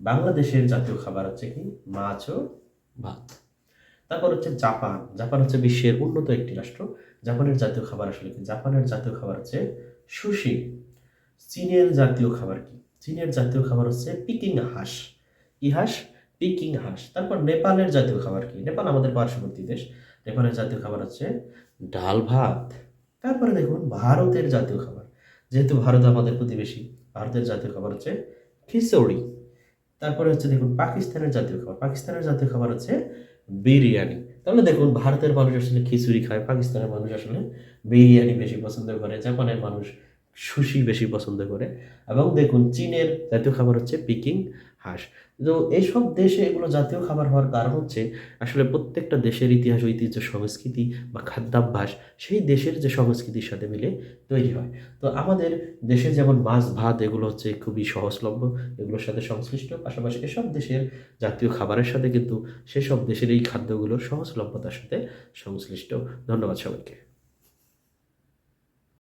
বাংলাদেশের জাতীয় খাবার হচ্ছে কি? মাছ ও ভাত। তারপর হচ্ছে জাপান। জাপান হচ্ছে বিশ্বের উন্নত একটি রাষ্ট্র। জাপানের জাতীয় খাবার আসলে কি? জাপানের জাতীয় খাবার হচ্ছে সুশি। চীনের জাতীয় খাবার কি? চীনের জাতীয় খাবার হচ্ছে পিকিং হাঁস। কি হাঁস? পিকিং হাঁস। তারপর নেপালের জাতীয় খাবার কি? নেপাল আমাদের পার্শ্ববর্তী দেশ। নেপালের জাতীয় খাবার হচ্ছে ডাল ভাত। তারপরে দেখুন, ভারতের জাতীয় খাবার। যেহেতু ভারত আমাদের প্রতিবেশী, ভারতের জাতীয় খাবার হচ্ছে খিচুড়ি। তারপরে হচ্ছে দেখুন, পাকিস্তানের জাতীয় খাবার। পাকিস্তানের জাতীয় খাবার হচ্ছে বিরিয়ানি। তাহলে দেখুন, ভারতের মানুষ আসলে খিচুড়ি খায়, পাকিস্তানের মানুষ আসলে বিরিয়ানি বেশি পছন্দ করে, জাপানের মানুষ সুশি বেশি পছন্দ করে। এবং দেখুন, চীনের জাতীয় খাবার হচ্ছে পিকিং হাঁস। তো এইসব দেশে এগুলো জাতীয় খাবার হওয়ার কারণ হচ্ছে, আসলে প্রত্যেকটা দেশের ইতিহাস, ঐতিহ্য, সংস্কৃতি বা খাদ্যাভ্যাস সেই দেশের যে সংস্কৃতির সাথে মিলে তৈরি হয়। তো আমাদের দেশে যেমন মাছ, ভাত, এগুলো হচ্ছে খুবই সহজলভ্য, এগুলোর সাথে সংশ্লিষ্ট। পাশাপাশি এসব দেশের জাতীয় খাবারের সাথে কিন্তু সেসব দেশের এই খাদ্যগুলো সহজলভ্যতার সাথে সংশ্লিষ্ট। ধন্যবাদ সবাইকে।